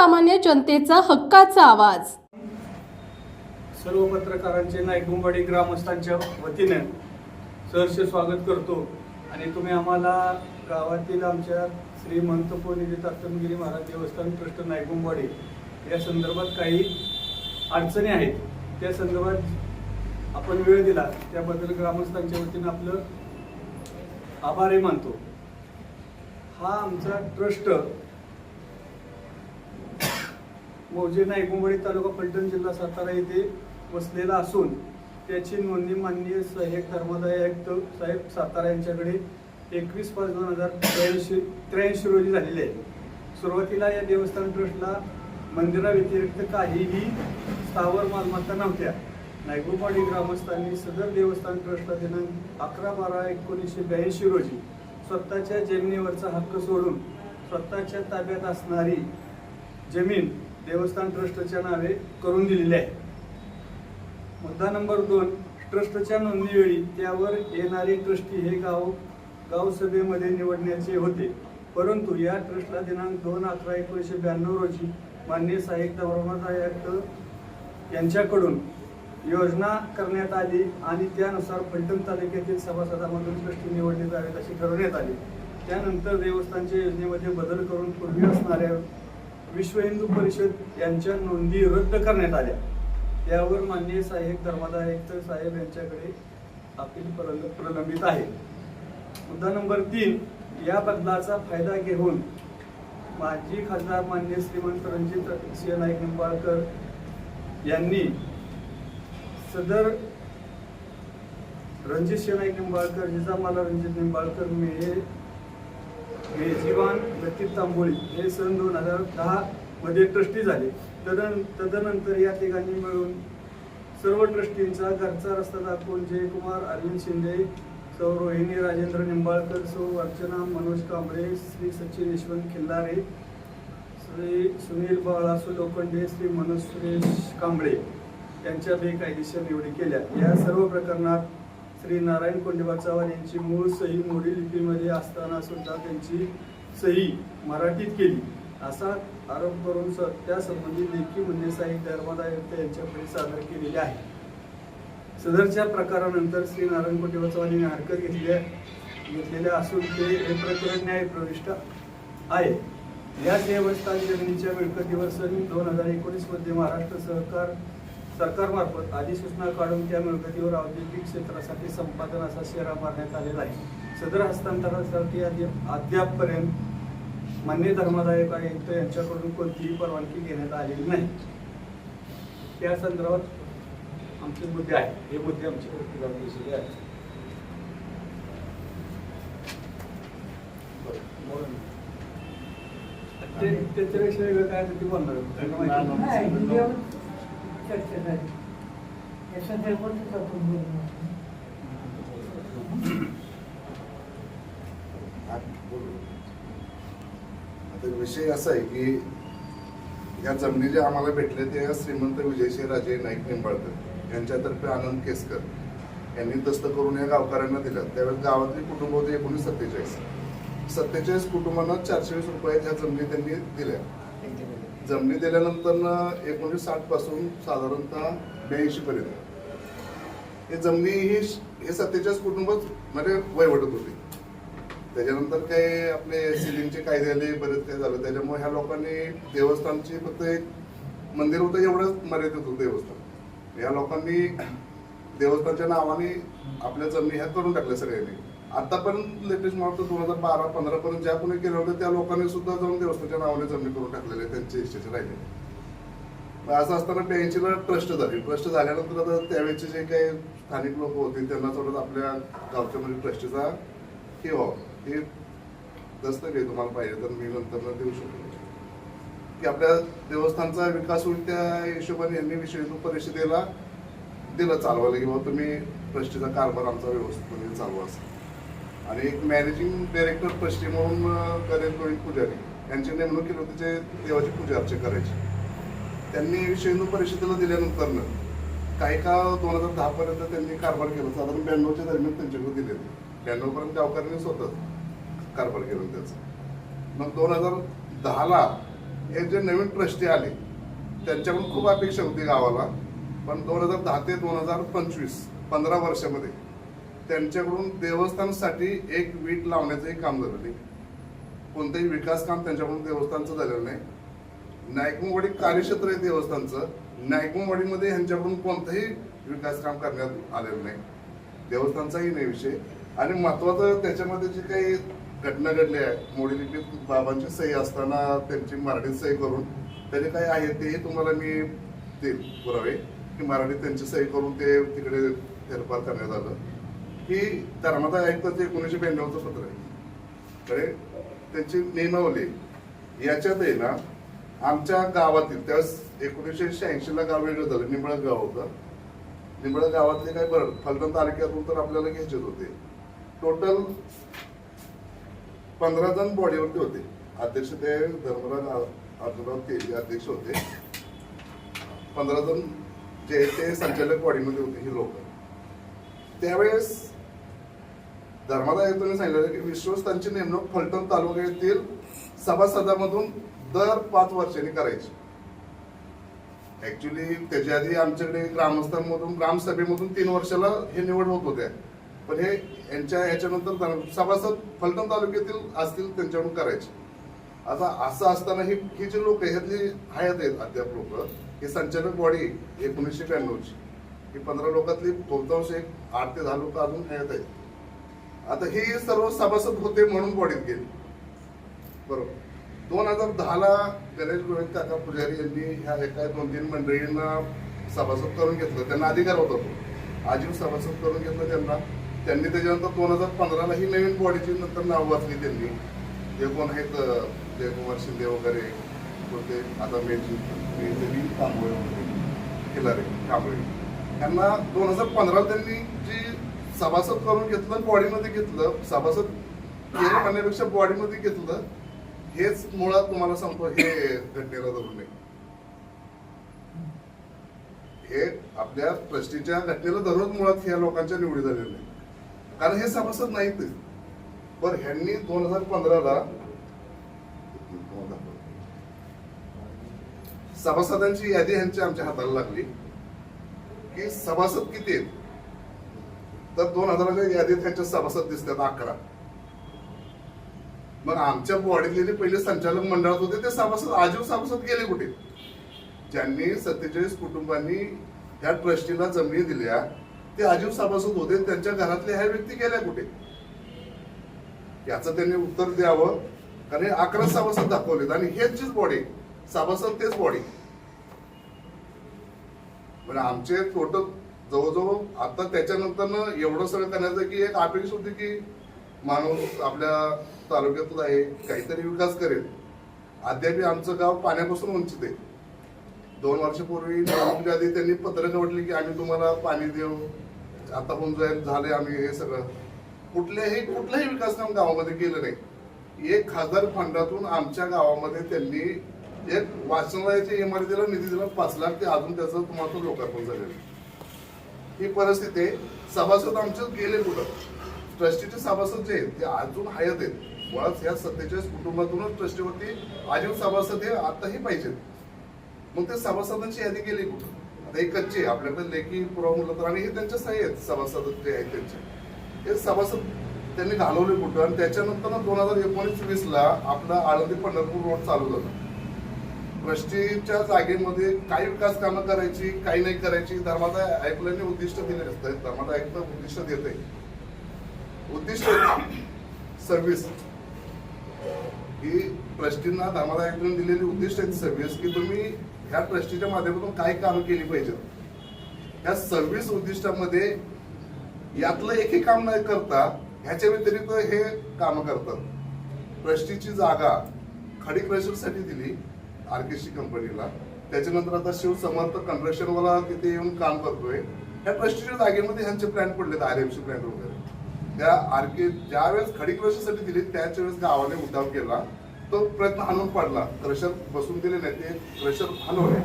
सर्वसामान्य जनतेचा हक्काचा आवाज. सर्व पत्रकारांचे नाईकुंबाडी ग्रामस्थांच्या वतीने सहर्ष स्वागत करतो. आणि तुम्ही आम्हाला गावातील आमच्या श्री मंतपोनिधी दत्तमगिरी महाराज देवस्थान ट्रस्ट नायकुंबवाडी या संदर्भात काही अडचणी आहेत. त्या संदर्भात आपण वेळ दिला त्याबद्दल ग्रामस्थांच्या वतीनं आपलं आभारही मानतो. हा आमचा ट्रस्ट मौजे नायकुंबडी तालुका फलटण जिल्हा सातारा येथे वसलेला असून त्याची नोंदणी माननीय सहाय्यक धर्मदाय आयुक्त साहेब सातारा यांच्याकडे एकवीस पाच दोन हजार त्र्याऐंशी त्र्याऐंशी रोजी झालेली आहे. सुरुवातीला या देवस्थान ट्रस्टला मंदिराव्यतिरिक्त काहीही स्थावर मालमत्ता नव्हत्या. नायकुंबवाडी ग्रामस्थांनी सदर देवस्थान ट्रस्टला दिनांक अकरा बारा एकोणीसशे ब्याऐंशी रोजी स्वतःच्या जमिनीवरचा हक्क सोडून स्वतःच्या ताब्यात असणारी जमीन देवस्थान ट्रस्टच्या नावे करून दिलेली आहे. मुद्दा नंबर दोन ट्रस्टच्या नोंदणीवेळी त्यावर येणारे ट्रस्टी हे गाव गावसभेमध्ये निवडण्याचे होते. परंतु या ट्रस्टला दिनांक दोन अकरा एकोणीसशे ब्याण्णव रोजी मान्य साहित्य धर्मादाय आयुक्त यांच्याकडून योजना करण्यात आली आणि त्यानुसार फलटण तालुक्यातील सभासदांमधून ट्रस्टी निवडले जावेत अशी ठरवण्यात आली. त्यानंतर देवस्थानच्या योजनेमध्ये बदल करून पूर्वी असणाऱ्या विश्व हिंदू परिषद यांच्या नोंदी रद्द करण्यात आल्या. त्यावर माननीय सहाय्यक धर्मादायक साहेब यांच्याकडे अपील प्रल- प्रलंबित आहे. मुद्दा नंबर तीन या बदलाचा फायदा घेऊन माजी खासदार मान्य श्रीमंत रणजित सिंह नाईक निंबाळकर यांनी सदर रणजित सिंह नाईक निंबाळकर जिजामाला रणजित निंबाळकर मेहे मेजवान लतीफ तांबोळी हे सन दोन हजार दहामध्ये ट्रस्टी झाले. तदन तदनंतर या ठिकाणी मिळून सर्व ट्रस्टींचा घरचा रस्ता दाखवून जयकुमार अरविंद शिंदे सौ रोहिणी राजेंद्र निंबाळकर सौ अर्चना मनोज कांबळे श्री सचिन यशवंत खिल्लारे श्री सुनील बाळासू लोखंडे श्री मनोज सुरेश कांबळे यांच्या बेकायदेशीर निवडी केल्या. या सर्व प्रकरणात श्री नारायण कोंडेबा चव्हाण यांची मूळ सही मोडी लिपीमध्ये असताना सुद्धा त्यांची सही मराठीत केली. असा आरोप करून स- त्या लेखी म्हणणे साहित्य धर्मादाय आयुक्त यांच्याकडे सादर केलेले आहे. सदरच्या प्रकारानंतर श्री नारायण कोंडेबा चव्हाण यांनी हरकत घेतल्या घेतलेल्या असून ते हे प्रकरण न्यायप्रविष्ट आहे. या देवस्थान जमिनीच्या मिळकतीवर सन दोन हजार एकोणीसमध्ये महाराष्ट्र सहकार सरकारमार्फत अधिसूचना काढून त्या मिळकतीवर औद्योगिक क्षेत्रासाठी संपादन असा शेरा मारण्यात आलेला आहे. सदर हस्तांतरणासाठी अद्याप अद्यापपर्यंत मान्य धर्मदायक आयुक्त यांच्याकडून कोणतीही परवानगी घेण्यात आलेली नाही. त्या संदर्भात आमचे मुद्दे आहेत. हे मुद्दे आमचे ते त्याच्यापेक्षा वेगळं काय ते बोलणार चर्चा झाली. या संदर्भातच आपण बोलणार आता विषय असा आहे की या जमिनी जे आम्हाला भेटले ते श्रीमंत विजयशी राजे नाईक निंबाळकर यांच्यातर्फे आनंद केसकर यांनी दस्त करून या गावकऱ्यांना दिल्या त्यावेळेस गावातली कुटुंब होते एकोणीस सत्तेचाळीस. सत्तेचाळीस कुटुंबांना चारशे वीस रुपये रुपयाच्या जमिनी त्यांनी दिल्या. जमिनी दिल्यानंतर एकोणीसशे साठपासून साधारणतः ब्याऐंशी पर्यंत. हे जमिनी ही हे सत्तेचाळीस कुटुंबच म्हणजे वयवटत होती. त्याच्यानंतर काही आपले सिलिंगचे कायदे आले बरेच काही झालं. त्याच्यामुळे ह्या लोकांनी देवस्थानची फक्त एक मंदिर होतं एवढंच मर्यादित होतं देवस्थान. या लोकांनी देवस्थानच्या नावाने आपल्या जमिनी ह्या करून टाकल्या सगळ्यांनी. आतापर्यंत लेटेस्ट मला दोन हजार बारा पंधरा पर्यंत ज्या कोणी केलं होतं त्या लोकांनी सुद्धा जाऊन देवस्थानच्या नावाने जमीन करून टाकलेले आहेत, त्यांचे इच्छेचे राहिले. असं असताना ब्याऐंशीला ट्रस्ट झाली. ट्रस्ट झाल्यानंतर आता त्यावेळेचे जे काही स्थानिक लोक होते त्यांना थोडं आपल्या गावच्या म्हणजे ट्रस्टीचा हे व्हावं. हे दस्तक तुम्हाला पाहिजे तर मी नंतर देऊ शकतो की आपल्या देवस्थानचा विकास होईल त्या हिशोबाने यांनी विश्व परिषदेला दिलं चालवायला. किंवा तुम्ही ट्रस्टीचा कारभार आमचा व्यवस्थितपणे चालवा असं. आणि एक मॅनेजिंग डायरेक्टर ट्रस्टी म्हणून करेल गणेश गोविंद पुजारी. यांची नेमणूक केली होती जे देवाची पूजा अर्चा करायची. त्यांनी विश्व परिषदेला दिल्यानंतर काही काळ दोन हजार दहापर्यंत त्यांनी कारभार केला. साधारण ब्याण्णवच्या दरम्यान त्यांच्याकडे दिले ब्याण्णवपर्यंत गावकऱ्यांनी स्वतः कारभार केला त्याचा. मग दोन हजार दहाला हे जे नवीन ट्रस्टी आले त्यांच्याकडून खूप अपेक्षा होती गावाला. पण दोन हजार दहा ते दोन हजार पंचवीस पंधरा वर्षामध्ये त्यांच्याकडून देवस्थानसाठी एक वीट लावण्याचंही काम झालं नाही. कोणतंही विकास काम त्यांच्याकडून देवस्थानचं झालेलं नाही. नायकमवाडी कार्यक्षेत्र आहे देवस्थानचं. नायकमवाडीमध्ये ह्यांच्याकडून कोणतंही विकास काम करण्यात आलेलं नाही. देवस्थानचाही नाही विषय. आणि महत्वाचं त्याच्यामध्ये जे काही घटना घडल्या आहे मोडी लिपीत बाबांची सही असताना त्यांची मराठीत सही करून त्याचे काय आहे तेही तुम्हाला मी देईल पुरावे की मराठीत त्यांची सही करून ते तिकडे फेरफार करण्यात आलं. ही धर्मादाय आयुक्ताचं एकोणीसशे ब्याण्णवचं पत्र आहे. कडे त्यांची नियमावली याच्यात आहे ना आमच्या गावातील त्यावेळेस एकोणीसशे शहाऐंशी ला गाव वेगळं झालं निंबळ गाव होतं. निंबळ गावातले काय बरं फलटण तालुक्यातून तर आपल्याला घ्यायचे होते. टोटल पंधरा जण बॉडीवरती होते. अध्यक्ष ते धर्मराज अर्जुनराव तेली अध्यक्ष होते. पंधरा जण जे ते संचालक बॉडीमध्ये होते ही लोक. त्यावेळेस धर्मादाय आयुक्तांनी सांगितलं की विश्वस्तांची नेमणूक फलटण तालुक्यातील सभासदामधून दर पाच वर्षांनी करायची. ऍक्च्युली त्याच्या आधी आमच्याकडे ग्रामस्थांमधून ग्रामसभेमधून तीन वर्षाला हे निवड होत होत्या. पण हे यांच्या ह्याच्यानंतर सभासद फलटण तालुक्यातील असतील त्यांच्याकडून करायचे. आता असं असताना ही ही जी लोक ह्यातली आहेत आहेत अद्याप लोक हे संचालक बॉडी एकोणीसशे ब्याण्णवची. ही पंधरा लोकातली बहुतांश एक आठ ते दहा लोक अजून हयात आहेत. आता हे सर्व सभासद होते म्हणून बॉडीत गेले. बरोबर. दोन हजार दहाला गणेश गोविंद काका पुजारी यांनी ह्या एका दोन तीन मंडळींना सभासद करून घेतलं. त्यांना अधिकार होता तो. आजीव सभासद करून घेतलं त्यांना. त्यांनी त्याच्यानंतर दोन हजार पंधराला ही नवीन बॉडीची नंतर नाव वाचली त्यांनी. जे कोण आहेत जयकुमार शिंदे वगैरे होते. आता मेजी मेजरी कांबळे वगैरे किलारे कांबळे. त्यांना दोन हजार पंधरा त्यांनी जी सभासद करून घेतलं बॉडीमध्ये घेतलं सभासद केलं म्हणण्यापेक्षा बॉडीमध्ये घेतलं हेच मुळात तुम्हाला सांगतो हे घटनेला धरून नाही हे आपल्या ट्रस्टीच्या घटनेला धरून मुळात ह्या लोकांच्या निवडी झालेल्या नाही कारण हे सभासद नाहीत पण ह्यांनी दोन हजार पंधराला सभासदांची यादी ह्यांच्या आमच्या हाताला लागली की सभासद किती आहेत? तर दोन हजाराच्या यादीत त्यांच्या सभासद दिसतात अकरा. मग आमच्या बॉडीतले जे पहिले संचालक मंडळात होते ते सभासद आजीव सभासद गेले कुठे? ज्यांनी सत्तेचाळीस कुटुंबांनी ह्या ट्रस्टीला जमिनी दिल्या ते आजीव सभासद होते त्यांच्या घरातले ह्या व्यक्ती गेल्या कुठे? याचं त्यांनी उत्तर द्यावं कारण अकरा सभासद दाखवलेत आणि हेच चीच बॉडी सभासद तेच बॉडी पण आमचे टोटल जवळजवळ आता त्याच्यानंतर एवढं सगळं करण्याचं की एक अपेक्षा होती की माणूस आपल्या तालुक्यातला आहे काहीतरी विकास करेल. अद्याप आमचं गाव पाण्यापासून वंचित आहे. दोन वर्षापूर्वी निवडणुकीच्या आधी त्यांनी पत्र निवडली की आम्ही तुम्हाला पाणी देऊ आता होऊन जाईल झाले आम्ही हे सगळं. कुठल्याही कुठलाही विकास काम गावामध्ये केलं नाही. एक खासदार फंडातून आमच्या गावामध्ये त्यांनी एक वाचनालयाच्या इमारतीला निधी दिला पाच लाख ते अजून त्याचं तुम्हाला लोकार्पण झालेलं ही परिस्थिती आहे सभासद आमचे गेले कुठं? ट्रस्टीचे सभासद जे आहेत ते अजून हयात आहेत. मुळात या सत्तेचाळीस कुटुंबातूनच ट्रस्टीवरती आजीव सभासद हे आताही पाहिजेत. मग ते सभासदांची यादी गेली कुठं? आता हे कच्चे आहे. आपल्याकडे लेखी पुरावा म्हटलं तर आणि हे त्यांच्या सही आहेत सभासद जे आहेत त्यांचे. हे सभासद त्यांनी घालवले कुठं? आणि त्याच्यानंतर दोन हजार एकोणीस वीसला आपला आळंदी पंढरपूर रोड चालू झाला. ट्रस्टीच्या जागेमध्ये काही विकास कामं करायची काही नाही करायची धर्मादाय ऐकल्याने उद्दिष्ट दिले असतात धर्माचा ऐकलं उद्दिष्ट देते उद्दिष्ट सर्व्हिस ही ट्रस्टींना धर्मादाय ऐकून दिलेली उद्दिष्ट आहेत सर्व्हिस की तुम्ही ह्या ट्रस्टीच्या माध्यमातून काय काम केली पाहिजेत? या सर्व्हिस उद्दिष्टामध्ये यातलं एकही काम नाही करता ह्याच्या व्यतिरिक्त हे काम करतात. ट्रस्टीची जागा खडी क्रशरसाठी दिली. आर्केस्ट्री कंपनीला त्याच्यानंतर आता शिव समर्थ कन्स्ट्रक्शनवाला तिथे येऊन काम करतोय. ह्या ट्रस्टीच्या जागेमध्ये ह्यांचे प्लॅन पडलेत आर एमसी प्लॅन वगैरे. त्या आर्के ज्या वेळेस खडी साठी दिली त्याच वेळेस गावाने उद्धाव केला. तो प्रयत्न हाणून पडला. क्रशर बसून दिले नाही ते क्रशर हलवले.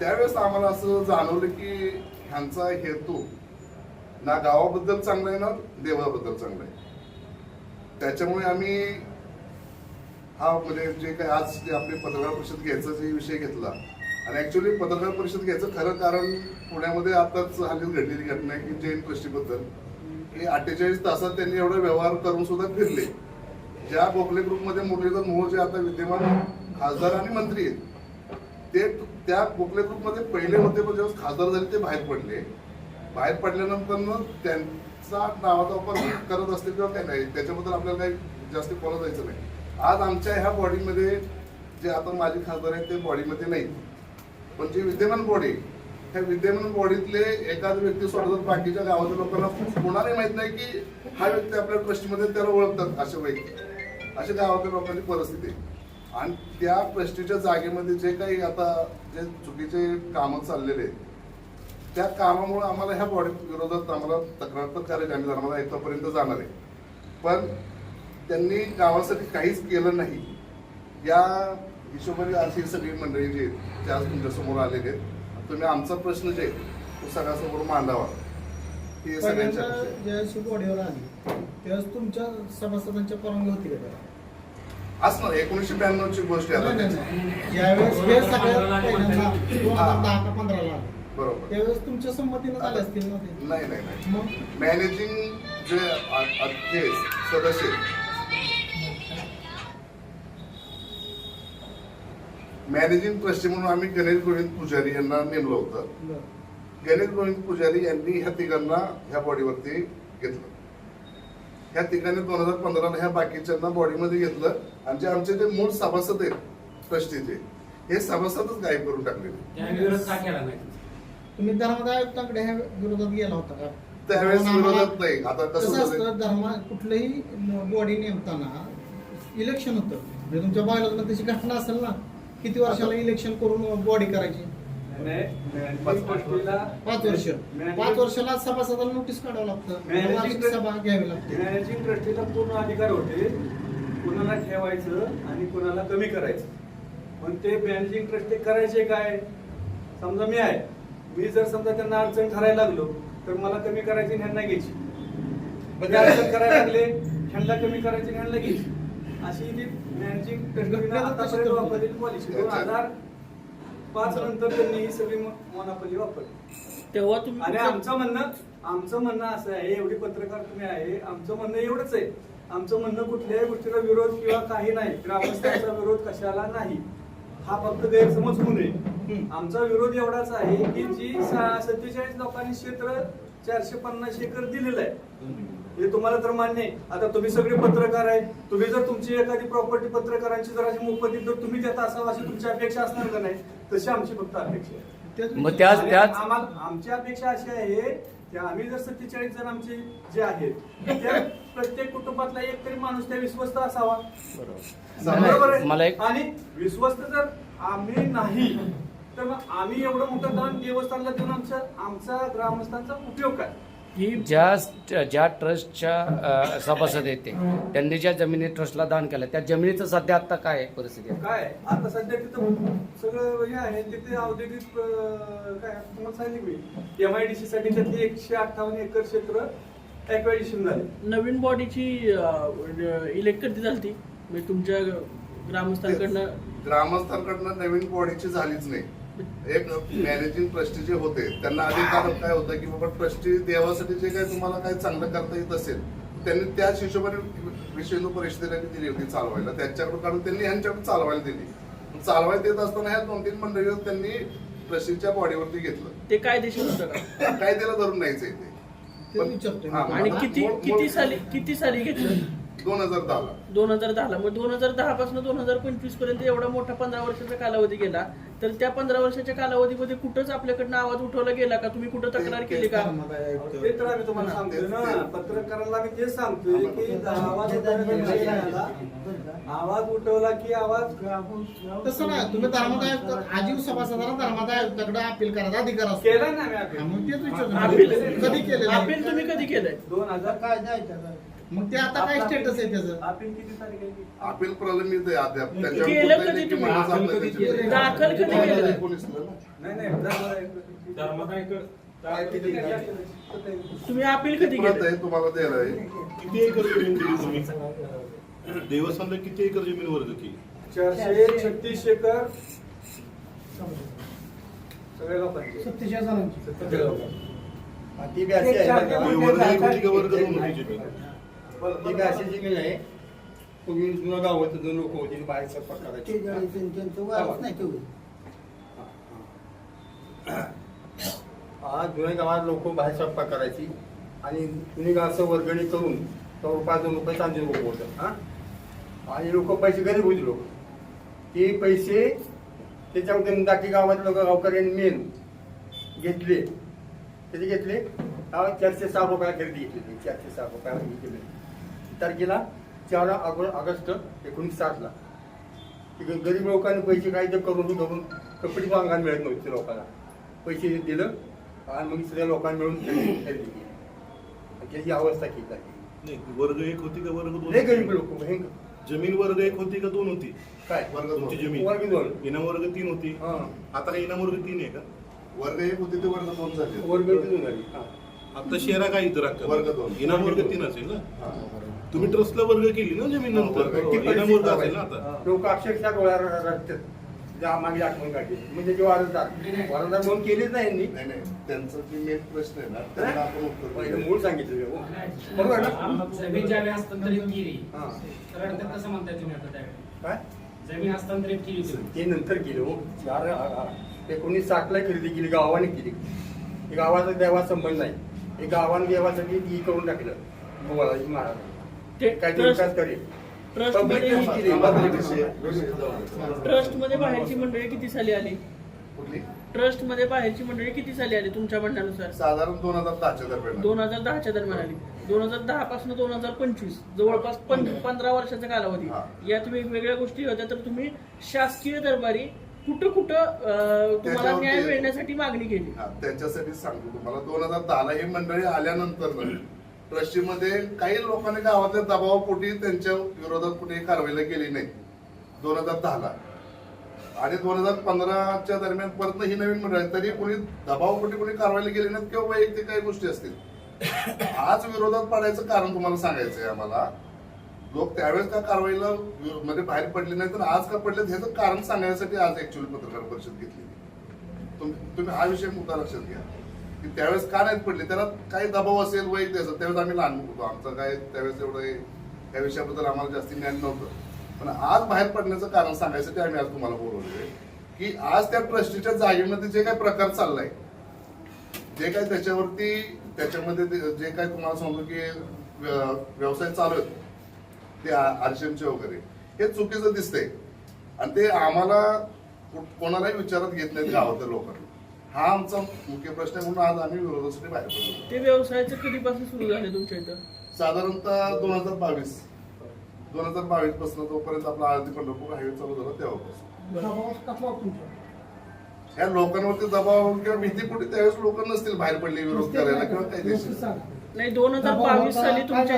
त्यावेळेस आम्हाला असं जाणवलं की ह्यांचा हेतू ना गावाबद्दल चांगला आहे ना देवाबद्दल चांगला आहे. त्याच्यामुळे आम्ही हा म्हणजे जे काय आज जे आपली पत्रकार परिषद घ्यायचा जे विषय घेतला. आणि ऍक्च्युली पत्रकार परिषद घ्यायचं खरं कारण पुण्यामध्ये आताच हल्ली घडलेली घटना आहे की जैन ट्रस्टीबद्दल की अठ्ठेचाळीस तासात त्यांनी एवढा व्यवहार करून सुद्धा फिरले. ज्या गोखले ग्रुपमध्ये मुरलीधर मोहोळ जे आता विद्यमान खासदार आणि मंत्री आहेत ते त्या गोखले ग्रुपमध्ये पहिले होते पण जेव्हा खासदार झाले ते बाहेर पडले. बाहेर पडल्यानंतर त्यांचा नावाचा वापर करत असतील किंवा काही नाही त्याच्याबद्दल आपल्याला काही जास्त बोलत जायचं नाही. आज आमच्या ह्या बॉडीमध्ये जे आता माझे खासदार आहेत ते बॉडीमध्ये नाही पण जे विद्यमान बॉडी ह्या विद्यमान बॉडीतले एखाद व्यक्ती सोडतात बाकीच्या गावातील लोकांना कोणालाही माहीत नाही की हा व्यक्ती आपल्या ट्रस्टीमध्ये त्याला ओळखतात अशा व्यक्ती अशा गावातील लोकांची परिस्थिती आहे. आणि त्या ट्रस्टीच्या जागेमध्ये जे काही आता जे चुकीचे कामं चाललेले आहेत त्या कामामुळे आम्हाला ह्या बॉडी विरोधात आम्हाला तक्रार तर करायची आम्ही आम्हाला आयुक्तापर्यंत जाणार आहे. पण त्यांनी गावासाठी काहीच केलं नाही. या हिशोबाने आज ही सगळी मंडळी जी आहेत ते आज तुमच्यासमोर आलेले आहेत. तुम्ही आमचा प्रश्न जे आहे, तो सगळ्यासमोर मांडावा. हे सगळ्यांच्या. ज्यावेळेस बॉडीवर आली. त्यावेळेस तुमच्या सभासदांच्या परवानगी होती का त्याला? असणार एकोणीसशे ब्याण्णव ची गोष्ट आहे नाही, आता नाही, त्याची. नाही. ज्यावेळेस हे सगळ्यात पहिल्यांदा दोन हजार दहा का पंधराला आलं. बरोबर. त्यावेळेस तुमच्या संमतीनं झाले असतील ना ते? नाही नाही नाही. मग? मॅनेजिंग जे अध्यक्ष सदस्य आहेत, मॅनेजिंग ट्रस्टी म्हणून आम्ही गणेश गोविंद पुजारी यांना नेमलं होतं. गणेश गोविंद पुजारी यांनी ह्या तिघांना ह्या बॉडीवरती घेतलं. ह्या तिघांनी दोन हजार पंधराला ह्या बाकीच्यांना बॉडीमध्ये घेतलं आणि जे आमचे जे मूळ सभासद आहेत ट्रस्टीचे हे सभासदच गायब करून टाकलेले. त्याने विरोध का केला नाही? तुम्ही धर्मदाय आयुक्तांकडे ह्या विरोधात गेला होता का? त्यावेळेस विरोधात नाही. आता कसं? असतं धर्म कुठलंही बॉडी नेमताना इलेक्शन होतं. म्हणजे तुमच्या बायला तशी घटना असेल ना किती वर्षाला इलेक्शन करून बॉडी करायची? पाच वर्ष. पाच वर्षाला सभासदाला नोटीस काढावं लागतं. वार्षिक सभा घ्यावी लागते. मॅनेजिंग ट्रस्टीला पूर्ण अधिकार होते. कुणाला ठेवायचं आणि कुणाला कमी करायचं. पण ते मॅनेजिंग ट्रस्टी करायचे काय? समजा मी आहे. मी जर समजा त्यांना अडचण ठरायला लागलो तर मला कमी करायची ह्यांना घ्यायची. अडचण करायला लागले ह्यांना कमी करायची ह्यांना घ्यायची. अशी जी मॅनेजिंग आतापर्यंत वापरलेली पॉलिसी दोन हजार पाच नंतर त्यांनी ही सगळी मोनापल्ली वापरली. तेव्हा तुम्ही आणि आमचं म्हणणं आमचं म्हणणं असं आहे एवढी पत्रकार तुम्ही आहे आमचं म्हणणं एवढंच आहे. आमचं म्हणणं कुठल्याही गोष्टीला विरोध किंवा काही नाही. ग्रामस्थांचा विरोध कशाला नाही. हा फक्त गैरसमज होऊ नये. आमचा विरोध एवढाच आहे की जी सत्तेचाळीस लोकांनी क्षेत्र चारशे पन्नास एकर दिलेलं आहे. हे तुम्हाला तर मान्य आहे. आता तुम्ही सगळे पत्रकार आहे. तुम्ही जर तुमची एखादी प्रॉपर्टी पत्रकारांची जर अशी मोफतीत जर तुम्ही देत असाल अशी तुमची अपेक्षा असणार का नाही? तशी आमची फक्त अपेक्षा आहे. मग त्याच त्याच आमची अपेक्षा अशी आहे की आम्ही जर सत्तेचाळीस जण आमचे जे आहेत त्या प्रत्येक कुटुंबातला एक तरी माणूस त्या विश्वस्त असावा. बरोबर. आहे? मला एक- आणि विश्वस्त जर आम्ही नाही तर मग आम्ही एवढं मोठं दान देवस्थानला देऊन आमच्या आमचा ग्रामस्थांचा उपयोग काय? ही ज्या ज्या ट्रस्टच्या सभासद आहेत ते त्यांनी ज्या जमिनी ट्रस्टला दान केलं त्या जमिनीचं सध्या आता काय आहे परिस्थिती? आहे? काय? आता सध्या तिथं सगळं हे आहे तिथे औद्योगिक काय तुम्हाला सांगितलं मी एमआयडीसी साठी त्यातली एकशे अठ्ठावन्न एकर क्षेत्र ऍक्वायडिशन झाले. नवीन बॉडीची इलेक्ट कधी झाली म्हणजे तुमच्या ग्रामस्थांकडनं? ग्रामस्थांकडनं नवीन बॉडीची झालीच नाही. एक मॅनेजिंग ट्रस्टी जे होते त्यांना आधी कारण काय होतं की बाबा ट्रस्टी देवासाठी जे काही तुम्हाला काही चांगलं करता येत असेल त्यांनी त्याच हिशोबाने हिंदू परिषदेला ती दिली होती चालवायला. त्यांच्याकडे काढून त्यांनी ह्यांच्याकडे चालवायला दिली. चालवायला देत असताना ह्या दोन तीन मंडळी त्यांनी ट्रस्टीच्या बॉडीवरती घेतलं. ते कायदेशीर होतं का? काय त्याला धरून न्यायचं ते. तेच विचारतोय. हा, मी. आणि किती किती साली किती साली घेतलं? दोन हजार दहाला. दोन हजार दहाला. मग दोन हजार दहा पासून दोन हजार पंचवीसपर्यंत एवढा मोठा पंधरा वर्षाचा कालावधी गेला. तर त्या पंधरा वर्षाच्या कालावधीमध्ये कुठंच आपल्याकडनं आवाज उठवला गेला का? तुम्ही कुठं तक्रार केली का. ते तर आम्ही तुम्हाला सांगतोय ना. पत्रकारांना आम्ही तेच सांगतोय की आवाज उठवला आवाज उठवला की आवाज तसं नाही. तुम्ही धर्मदाय आयुक्त आजीव सभासदाला धर्मदाय आयुक्ताकडे अपील करायचा अधिकार असतो. केलं ना आम्ही विचारतो. अपील कधी केलं अपील तुम्ही कधी केलंय? दोन हजार मग ते आता काय स्टेटस आहे त्याचं? अपील किती तारीख आहे? अपील प्रलंबित आहे अद्याप केलं त्याच्यावर कधी कुठलंही तुम्ही? दाखल कधी. केलं? ना. नाही नाही धर्मदाय तुम्ही अपील कधी परत केलं? आहे तुम्हाला द्यायला आहे. देवस्थानला किती एकर जमीन वर्ग केली? चारशे छत्तीस एकर. सगळ्या लोकांचे. सत्तेचाळीस जणांची सत्तेचाळीस लोकांचे. ती आहे. ना वर्ग होती का वर्ग दोन होती जमीन ती बी अशी जमीन आहे पूर्वी जुनं गाव होतं दोन लोक होती बाहेर स्वयंपाक करायचे. त्यांचं वारच नाही तेवढं. हा जुन्या गावात लोक बाहेर स्वयंपाक करायची. आणि जुनी गावाचं वर्गणी करून तो रुपया दोन रुपये चांदी लोक होतं. हा? आणि लोक पैसे गरीब होती लोक. ते पैसे त्याच्यामध्ये दाटी गावात लोक गावकऱ्यांनी मेन घेतले. किती घेतले? हा चारशे सहा रुपया खरेदी घेतली. चारशे सहा रुपया घेतली तारखेला चार ऑग- ऑगस्ट एकोणीस साठला ग- गरीब लोकांनी पैसे काय ते करून धरून कपडे वांगायला मिळत नव्हते लोकांना. पैसे दिलं आणि मग सगळ्या लोकांनी मिळून त्याची अवस्था केली. नाही वर्ग एक होती का वर्ग दोन? गरीब? लोक भयंकर. जमीन वर्ग एक होती का दोन होती? काय? वर्ग दोन. तुमची जमीन. वर्ग दोन. इनाम वर्ग तीन होती. हा. आता काय इनाम वर्ग तीन आहे का? वर्ग एक होते ते वर्ग दोन झाले. वर्ग दोन झाली. हा. आता शेरा काय इतर वर्ग दोन. इनाम वर्ग तीन असेल ना. तुम्ही ट्रस्टला वर्ग केली ना जमीन हा, नंतर? वर्ग ती इनाम वर्ग असेल ना आता. लोक अक्षरशः डोळ्यावर रडतात. ज्या मागे आठवण काढली. म्हणजे म्हणून केलेच नाही यांनी. नाही नाही. त्यांचा जे मेन प्रश्न आहे ना त्यांना आपण उत्तर पहिलं देऊ. मूळ सांगितलं हो. बरोबर ना? जमीन ज्यावेळी हस्तांतरित केली हा. तर कसं म्हणताय तुम्ही आता त्यावेळी? काय? जमीन हस्तांतरित केली तुम्ही. ते नंतर केलं हो. चार एकोणीस साठला खरेदी केली गावाने केली. गावाचा देवा संबंध नाही. हे गावाने देवासाठी ती करून टाकलं. महाराज ते काय ते ट्रस्ट विकास करेल ट्रस्टमध्ये बाहेरची मंडळी किती साली आली? ट्रस्टमध्ये बाहेरची मंडळी किती साली आली तुमच्या म्हणण्यानुसार? साधारण दोन हजार दहाच्या दरम्यान दोन हजार दहाच्या दरम्यान आली. दोन हजार दहा पासून दोन हजार पंचवीस जवळपास पं- पंधरा वर्षाचा कालावधी. हा. यात वेगवेगळ्या गोष्टी होत्या तर तुम्ही शासकीय दरबारी कुठं कुठं तुम्हाला त्याच्यावरती- न्याय मिळण्यासाठी मागणी केली हा, त्यांच्यासाठी सांगतो तुम्हाला दोन हजार दहाला ही मंडळी आल्यानंतर ट्रस्टीमध्ये काही लोकांनी गावातल्या दबावापोटी त्यांच्या विरोधात कुठेही कारवाईला केली नाही दोन हजार दहाला आणि दोन हजार पंधराच्या दरम्यान परत ही नवीन मंडळ आहे. तरी कोणी दबावापोटी कोणी कारवाईला गेली नाहीत किंवा वैयक्तिक काही गोष्टी असतील आज विरोधात पडायचं कारण तुम्हाला सांगायचं आहे आम्हाला लोक त्यावेळेस का कारवाईला मध्ये बाहेर पडले नाही तर आज का पडले ह्याचं कारण सांगण्यासाठी आज ऍक्च्युअली पत्रकार परिषद घेतली तुम्ही हा विषय मुद्दा लक्षात घ्या. की त्यावेळेस का नाही पडले? त्याला काही दबाव असेल वैयक्तिक असेल त्यावेळेस आम्ही लहान होतो. आमचं काय त्यावेळेस एवढं हे- त्या विषयाबद्दल आम्हाला जास्ती ज्ञान नव्हतं. पण आज बाहेर पडण्याचं कारण सांगायसाठी आम्ही आज तुम्हाला बोलवलोय की आज त्या ट्रस्टीच्या जागेमध्ये जे काही प्रकार चाललाय जे काय त्याच्यावरती त्याच्यामध्ये जे काय तुम्हाला सांगतो की व्यवसाय चालू आहेत ते आरशेमचे वगैरे. हे चुकीचं दिसतंय. आणि ते आम्हाला कोणालाही विचारात घेत नाहीत गावातल्या लोकांना. हा आमचा मुख्य प्रश्न आहे म्हणून आज आम्ही विरोधासाठी बाहेर पडलो. ते व्यवसायाचं कधीपासून सुरू झाले तुमच्या इथं? साधारणतः दोन हजार बावीस. दोन हजार बावीसपासून जोपर्यंत आपला आळंदी पंढरपूर हायवे चालू झाला तेव्हापासून. ह्या लोकांवरती दबाव किंवा भीती कुठे त्यावेळेस लोक नसतील बाहेर पडले विरोध करायला किंवा काही नाही दोन हजार बावीस साली तुमच्या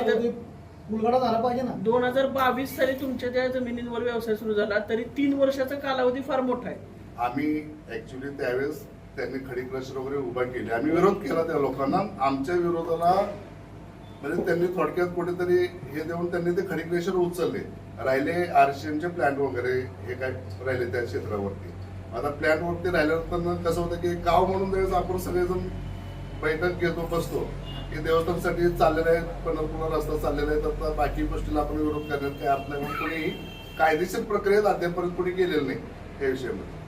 उलगडा झाला पाहिजे ना. दोन हजार बावीस साली तुमच्या त्या जमिनींवर व्यवसाय सुरू झाला तरी तीन वर्षाचा कालावधी फार मोठा आहे. आम्ही ऍक्च्युली त्यावेळेस त्यांनी खडी क्रशर वगैरे उभा केले. आम्ही विरोध केला त्या लोकांना. आमच्या विरोधाला म्हणजे त्यांनी थोडक्यात कुठेतरी हे देऊन त्यांनी ते खडी क्रशर उचलले. राहिले आरसीएमचे प्लांट वगैरे हे काय राहिले त्या क्षेत्रावरती. आता प्लांट वरती राहिल्यानंतर कसं होतं की गाव म्हणून त्यावेळेस आपण सगळेजण बैठक घेतो बसतो. की देवस्थानसाठी चाललेले आहेत पंढरपूरला रस्ता चाललेला आहे तर बाकी गोष्टीला आपण विरोध करण्यात काही अर्थ नाही. म्हणून कोणी कायदेशीर प्रक्रियेत अद्यापर्यंत कोणी गेलेलं नाही या विषयामध्ये.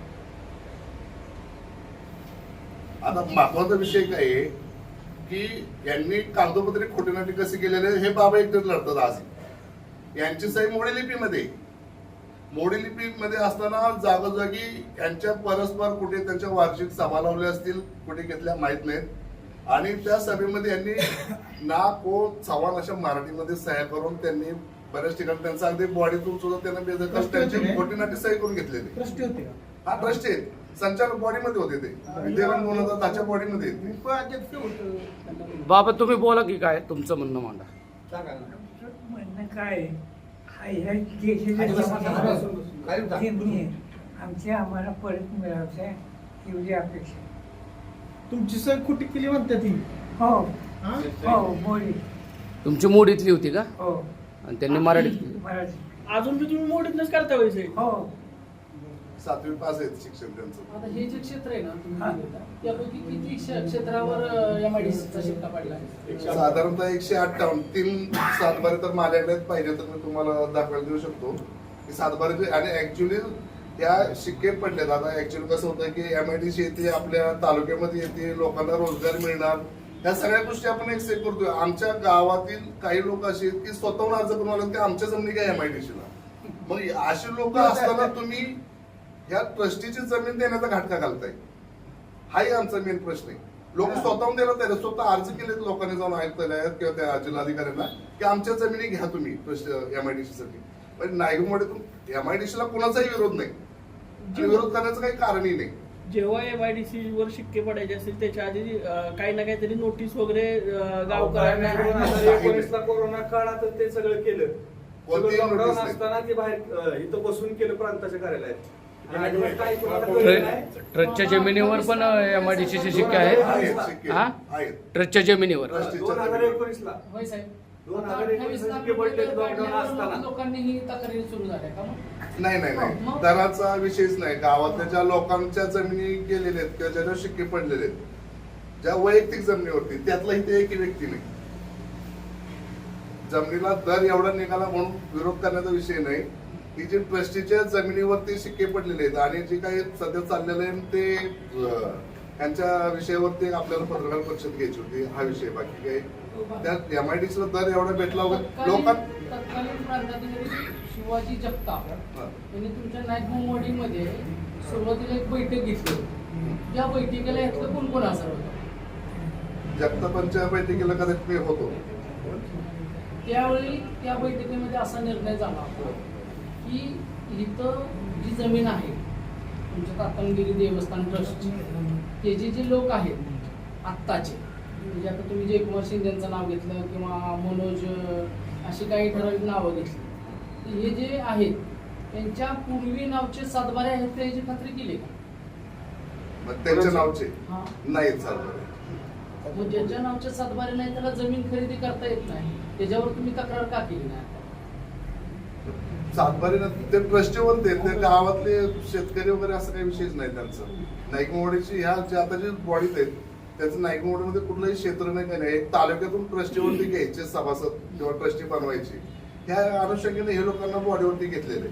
आता महत्त्वाचा विषय काय आहे की यांनी कागदोपत्री खोटेनाटी कसे केलेले हे बाबा एकटेच लढतात आज. यांची सही मोडी लिपीमध्ये मोडी लिपीमध्ये असताना जागोजागी यांच्या परस्पर कुठे त्यांच्या वार्षिक सभा लावल्या असतील कुठे घेतल्या माहीत नाहीत. आणि त्या सभेमध्ये यांनी ना को चव्हाण अशा मराठीमध्ये सह्या करून त्यांनी बऱ्याच ठिकाणी त्यांचा अगदी बॉडीतून सुद्धा त्यांना बेदखल त्यांची खोटीनाटी सही करून घेतलेली ट्रस्टी होते का हा ट्रस्ट आहेत संचालक बॉडीमध्ये होते ते विद्यापीठ दोन हजार दहाच्या बॉडीमध्ये बाबा तुम्ही बोला की काय तुमचं म्हणणं मांडा म्हणणं काय? हा आमची आम्हाला परत मिळायचं एवढी अपेक्षा आहे. तुमची सय खोटी केली म्हणते ती. हो. हा? हो मोडी तुमची मूड इथली होती का? हो. आणि त्यांनी मराठीत केली. अजून बी तुम्ही मोडीतनच करता वैसे. हो. सातवी पास आहेत शिक्षण त्यांचं. आता हे जे क्षेत्र आहे ना तुम्ही हा. बोलता, त्यापैकी किती क्ष- क्षेत्रावर एमआयडीसीचा शिक्का पडला आहे? साधारणतः एकशे अठ्ठावन्न. तीन सातबारे तर माझ्याकडे पाहिजे तर मी तुम्हाला दाखवायला देऊ शकतो. की सातबारे आणि ऍक्च्युली त्या शिक्के पडलेत. आता ऍक्च्युली कसं होतं की एम आय डी सी येते आपल्या तालुक्यामध्ये येते लोकांना रोजगार मिळणार. ह्या सगळ्या गोष्टी आपण एक्सेप्ट करतोय. आमच्या गावातील काही लोक असे आहेत की स्वतःहून अर्ज करून आले की आमच्या जमिनी काय एम आय डी सीला मग अशी लोक असताना तुम्ही ह्या ट्रस्टीची जमीन देण्याचा घाटका घालताय. हाही आमचा मेन प्रश्न आहे. लोक स्वतःहून द्यायला तयार आहेत. स्वतः अर्ज केलेत लोकांनी जाऊन आयुक्तालयात किंवा त्या जिल्हाधिकाऱ्यांना की आमच्या जमिनी घ्या तुम्ही एमआयडीसी साठी. पण नायगुमध्ये एमआयडीसी ला कुणाचाही विरोध नाही. विरोध करण्याचं काही कारणही नाही. जेव्हा एमआयडीसी वर शिक्के पडायचे असतील त्याच्या आधी काही ना काहीतरी नोटीस वगैरे गावकऱ्यांना कोरोना काळात ते सगळं केलं. लॉकडाऊन. असताना ते बाहेर इथं बसून केलं प्रांताच्या कार्यालयात. ट्रस्टच्या जमिनीवर पण एमआयडीसीचे शिक्के आहेत? आहेत शिक्के हा? आहेत. ट्रस्टच्या जमिनीवर. दोन हजार. एकोणीसला. दोन आता हजार 28 एकोणीसला लाख शिक्के पडले रुपये लॉकडाऊन काढल्यावर असताना? लोकांनी ही तक्रारी सुरू झाल्या का मग? नाही नाही नाही. मग? दराचा विषयच नाही. गावातल्या ज्या लोकांच्या जमिनी गेलेल्या आहेत किंवा ज्याच्यावर शिक्के पडलेले आहेत ज्या वैयक्तिक जमिनीवरती त्यातला इथे एकही व्यक्ती नाही. जमिनीला दर एवढा निघाला म्हणून विरोध करण्याचा विषय नाही. की जे ट्रस्टीच्या जमिनीवरती शिक्के पडलेले आहेत आणि जे काही सध्या चाललेलं आहे ते अं, यांच्या विषयावरती आपल्याला पत्रकार परिषद घ्यायची होती. हा विषय बाकी काही त्यात एमआयडीसीला दर एवढा भेटला वगैरे तत्कालीन प्रांताधिकारी शिवाजी जगताप. यांनी तुमच्या नाईटमध्ये सुरुवातीला एक बैठक घेतली या बैठकीला यातलं कोण कोण हजर होतं? जगतापांच्या बैठकीला कदाचित मी होतो. त्यावेळी त्या बैठकीमध्ये असा निर्णय झाला की इथं जी जमीन आहे तुमच्या तातंगिरी देवस्थान ट्रस्टची ते जे जे लोक आहेत आत्ताचे म्हणजे आता तुम्ही जयकुमार शिंदेचं नाव घेतलं किंवा मनोज अशी काही ठराविक नावं घेतली. हे जे आहेत त्यांच्या पूर्वी नावचे सातबारे आहेत त्याची खात्री केली का? मग त्यांच्या नावचे? हा. नाहीत चालू मग ज्याच्या नावचे सातबारे नाही त्याला जमीन खरेदी करता येत नाही. त्याच्यावर तुम्ही तक्रार का केली नाही? सातबारी ते ट्रस्टीवर देत त्या गावातले शेतकरी वगैरे असं काही विषयच नाही त्यांचं. नाईकमोडीची ह्या जे आता जे बॉडीत आहेत त्याचं नाईकमोडीमध्ये म्हणजे कुठलंही क्षेत्र नाही काही नाही. एक तालुक्यातून ट्रस्टीवरती घ्यायचे सभासद किंवा ट्रस्टी बनवायची. ह्या अनुषंगाने हे लोकांना बॉडीवरती घेतलेले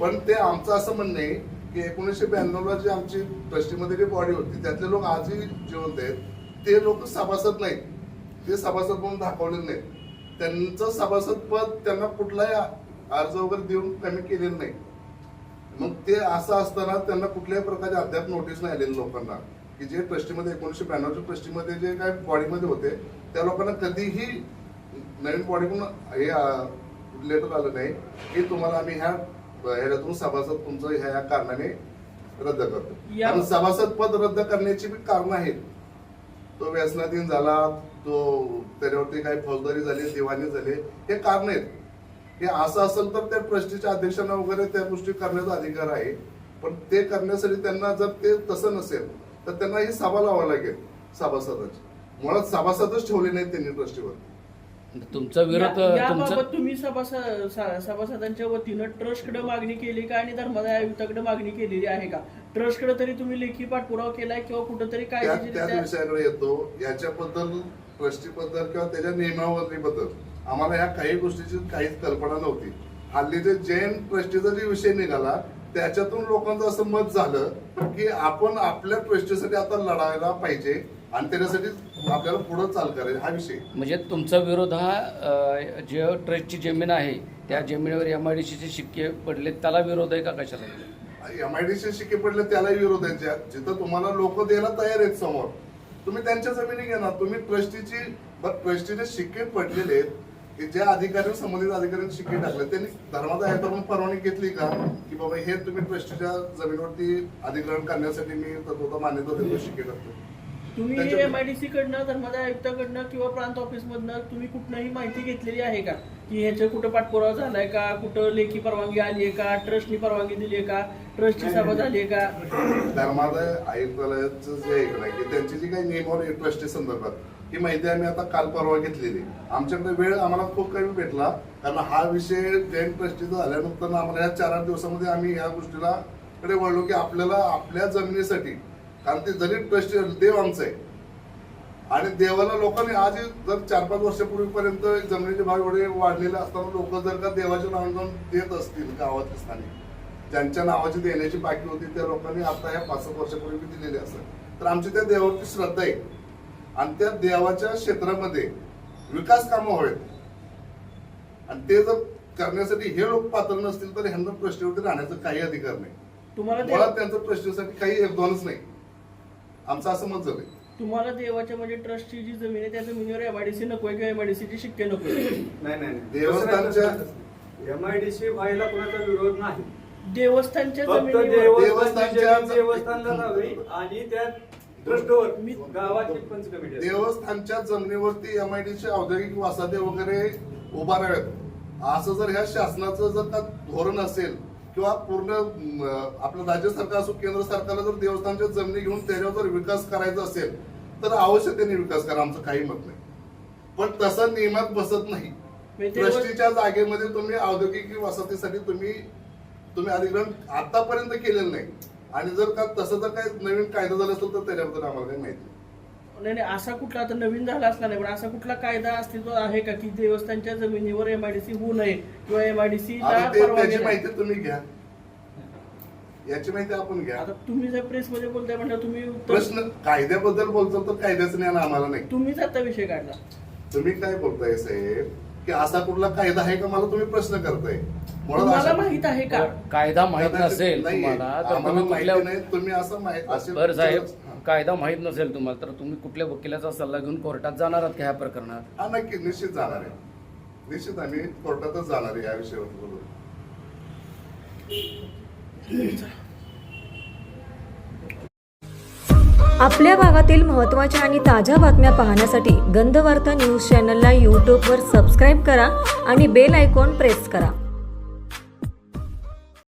पण ते आमचं असं म्हणणं आहे की एकोणीसशे ब्याण्णवला जी आमची ट्रस्टीमध्ये जी बॉडी होती त्यातले लोक आजही जिवंत आहेत. ते लोक सभासद नाहीत. ते सभासद म्हणून दाखवले नाहीत. त्यांचं सभासद पद त्यांना कुठलाही अर्ज वगैरे देऊन कमी केलेलं नाही. मग ते असं असताना त्यांना कुठल्याही प्रकारची अद्याप नोटीस नाही आलेली लोकांना. की जे ट्रस्टीमध्ये एकोणीसशे ब्याण्णवच्या ट्रस्टीमध्ये जे काय बॉडीमध्ये होते त्या लोकांना कधीही नवीन बॉडीकडून हे लेटर आलं नाही की तुम्हाला आम्ही ह्या ह्याच्यातून सभासद तुमचं ह्या ह्या कारणाने रद्द करतो. या- आणि सभासद पद रद्द करण्याची बी कारण आहेत. तो व्यसनाधीन झाला तो त्याच्यावरती काही फौजदारी झाली दिवाणी झाले हे कारण आहेत. हे असं असेल तर त्या ट्रस्टीच्या अध्यक्षांना वगैरे त्या गोष्टी करण्याचा अधिकार आहे. पण ते करण्यासाठी त्यांना जर ते तसं नसेल तर त्यांना ही सभा लावावी लागेल सभासदाची. मुळात सभासदच ठेवले नाहीत त्यांनी ट्रस्टीवर तुमचा विरोध या- तुमचा याबाबत तुम्ही सा- सभासदांच्या वतीनं ट्रस्टकडे मागणी केली का आणि धर्मादाय आयुक्ताकडे मागणी केलेली आहे का? ट्रस्टकडे तरी तुम्ही लेखी पाठपुरावा केलाय किंवा कुठंतरी त्या त्याच विषयाकडे येतो. याच्याबद्दल ट्रस्टी बद्दल किंवा त्याच्या नियमावली बद्दल आम्हाला ह्या काही गोष्टीची काहीच कल्पना नव्हती. हल्ली जे जैन ट्रस्टीचा जे विषय निघाला त्याच्यातून लोकांचं असं मत झालं की आपण आपल्या ट्रस्टीसाठी आता लढायला पाहिजे आणि त्याच्यासाठी आपल्याला पुढे चाल करायची हा विषय. म्हणजे तुमचा विरोध हा जे ट्रस्टची जमीन आहे त्या जमिनीवर एमआयडीसीचे शिक्के पडले त्याला विरोध आहे का कशाला? एमआयडीसी शिक्के पडले त्यालाही विरोध आहे. जिथं तुम्हाला लोक द्यायला तयार आहेत समोर तुम्ही त्यांच्या जमिनी ना. तुम्ही ट्रस्टीची ट्रस्टीचे शिक्के पडलेले आहेत. की ज्या अधिकारी संबंधित अधिकाऱ्यांनी शिक्के टाकले त्यांनी धर्माचा आयुक्ताकडून परवानगी घेतली का? की बाबा हे तुम्ही ट्रस्टीच्या जमिनीवरती अधिग्रहण करण्यासाठी मी तत्वता मान्यता देतो शिक्के टाकतो. तुम्ही त्याच्यात- एम आय डी सी कडनं धर्मादाय आयुक्ताकडनं किंवा प्रांत ऑफिस मधनं तुम्ही कुठनंही माहिती घेतलेली आहे का? की ह्याच्या कुठं पाठपुरावा झालाय का? कुठं लेखी परवानगी आली आहे का? ट्रस्टनी परवानगी दिली आहे का? ट्रस्टची सभा झाली आहे का? धर्मादाय आयुक्तालयाचं जे आहे की त्यांची जी काही नियमावली ट्रस्टी संदर्भात ही माहिती आम्ही आता काल परवा घेतलेली. आमच्याकडे वेळ आम्हाला खूप कमी भेटला कारण हा विषय जैन ट्रस्टीचा झाल्यानंतर आम्हाला या चार आठ दिवसामध्ये आम्ही या गोष्टीला कडे वळलो की आपल्याला आपल्या जमिनीसाठी कारण ते जरी ट्रस्टी देव आमचं आहे. आणि देवाला लोकांनी आज जर चार पाच वर्षापूर्वीपर्यंत जमिनीचे भाव एवढे वाढलेले असताना लोक जर का देवाच्या नावाने जाऊन देत असतील गावात स्थानी ज्यांच्या नावाची देण्याची बाकी होती त्या लोकांनी आता ह्या पाच सात वर्षापूर्वी दिलेली असेल. तर आमची त्या देवावरची श्रद्धा आहे. आणि त्या देवाच्या क्षेत्रामध्ये विकास कामं व्हावेत आणि ते जर करण्यासाठी हे लोक पात्र नसतील तर ह्यांना ट्रस्टीवरती राहण्याचा काही अधिकार नाही. तुम्हाला मुळात त्यांचं ट्रस्टीसाठी काही योगदानच नाही. आमचं असं मत झालंय. तुम्हाला देवाच्या म्हणजे ट्रस्टची जी जमीन आहे त्या जमिनीवर एमआयडीसी नकोय किंवा एमआयडीसीची शिक्के नकोय? नाही नाही देवस्थानच्या- एम आय डी सी व्हायला कोणाचा विरोध नाही. देवस्थानच्या जमिनीवर देवस्थानची देवस्थानच्या- देवस्थानला राहावी आणि त्या देवस्थानच्या जमिनीवरती एमआयडीचे औद्योगिक वसाहती वगैरे उभाराव्यात असं जर ह्या शासनाचं जर का धोरण असेल किंवा पूर्ण आपलं राज्य सरकार असो केंद्र सरकारला जर देवस्थानच्या जमिनी घेऊन त्याच्यावर जर विकास करायचा असेल तर अवश्य त्यांनी विकास करा आमचं काही मत नाही. पण तसं नियमात बसत नाही. ट्रस्टीच्या जागेमध्ये तुम्ही औद्योगिक वसाहतीसाठी तुम्ही तुम्ही अधिग्रहण आतापर्यंत केलेलं नाही. आणि जर का तसं जर काही नवीन कायदा झाला असेल तर त्याच्याबद्दल आम्हाला काही माहिती नाही. नाही असा कुठला आता नवीन झाला असला नाही पण असा कुठला कायदा अस्तित्व आहे का की देवस्थानच्या जमिनीवर एमआयडीसी होऊ नये किंवा एमआयडीसी आता ते त्याची माहिती तुम्ही घ्या. याची माहिती आपण घ्या. आता तुम्ही जर प्रेस मध्ये बोलताय म्हटलं तुम्ही उत्तर प्रश्न कायद्याबद्दल बोलतो तर कायद्याचं ज्ञान आम्हाला नाही. तुम्हीच आता विषय काढला. तुम्ही काय बोलताय साहेब? की असा कुठला कायदा आहे का? मला तुम्ही प्रश्न करताय. तुम्हाला माहीत आहे का? कायदा माहीत नसेल. तुम्हाला तर तुम्ही कुठल्या असं माहीत बरं साहेब. कायदा माहीत नसेल तुम्हाला तर तुम्ही कुठल्या वकिलाचा सल्ला घेऊन कोर्टात जाणार आहात का ह्या प्रकरणात? हा नक्की निश्चित जाणार आहे. निश्चित आम्ही कोर्टातच जाणार आहे या विषयावर बोलून. आपल्या भागातील महत्त्वाच्या आणि ताज्या बातम्या पाहण्यासाठी गंधवार्ता न्यूज चॅनलला यूट्यूबवर सबस्क्राईब करा आणि बेल आयकॉन प्रेस करा.